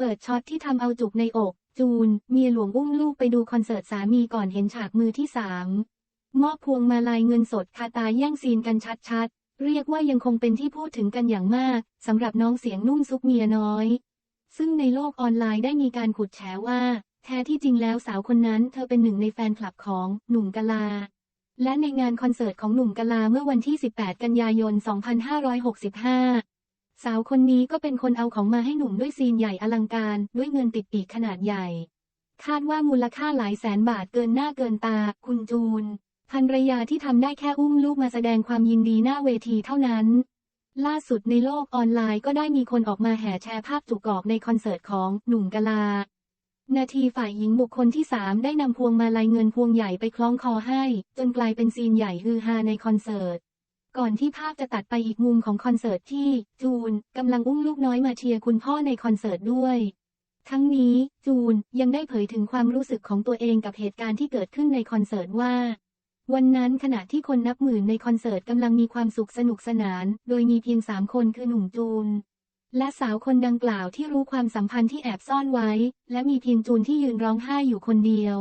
เปิดช็อตที่ทำเอาจุกในอก จูน เมียหลวงอุ้มลูกไปดูคอนเสิร์ตสามีก่อนเห็นฉากมือที่สามมอบพวงมาลัยเงินสดคาตาแย่งซีนกันชัดๆ เรียกว่ายังคงเป็นที่พูดถึงกันอย่างมากสำหรับน้องเสียงนุ่มซุกเมียน้อย ซึ่งในโลกออนไลน์ได้มีการขุดแฉว่า แท้ที่จริงแล้วสาวคนนั้นเธอเป็นหนึ่งในแฟนคลับของหนุ่มกะลา และในงานคอนเสิร์ตของหนุ่มกะลาเมื่อวันที่ 18 กันยายน 2565 สาวคนนี้ก็เป็นคนเอาของมาให้หนุ่มด้วยซีนใหญ่อลังการด้วยเงินติดปีกขนาดใหญ่ คาดว่ามูลค่าหลายแสนบาทเกินหน้าเกินตา คุณจูนภรรยาที่ทำได้แค่อุ้มลูกมาแสดงความยินดีหน้าเวทีเท่านั้น ล่าสุดในโลกออนไลน์ก็ได้มีคนออกมาแห่แชร์ภาพจุกอกในคอนเสิร์ตของหนุ่มกลา นาทีฝ่ายหญิงบุคคลที่สามได้นำพวงมาลัยเงินพวงใหญ่ไปคล้องคอให้ จนกลายเป็นซีนใหญ่ฮือฮาในคอนเสิร์ต ก่อนที่ภาพจะตัดไปอีกมุมของคอนเสิร์ตที่จูนกำลังอุ้มลูกน้อยมาเชียร์คุณพ่อในคอนเสิร์ตด้วย ทั้งนี้จูนยังได้เผยถึงความรู้สึกของตัวเองกับเหตุการณ์ที่เกิดขึ้นในคอนเสิร์ตว่า วันนั้นขณะที่คนนับหมื่นในคอนเสิร์ตกำลังมีความสุขสนุกสนาน โดยมีเพียงสามคนคือหนุ่มจูน และสาวคนดังกล่าวที่รู้ความสัมพันธ์ที่แอบซ่อนไว้ และมีเพียงจูนที่ยืนร้องไห้อยู่คนเดียว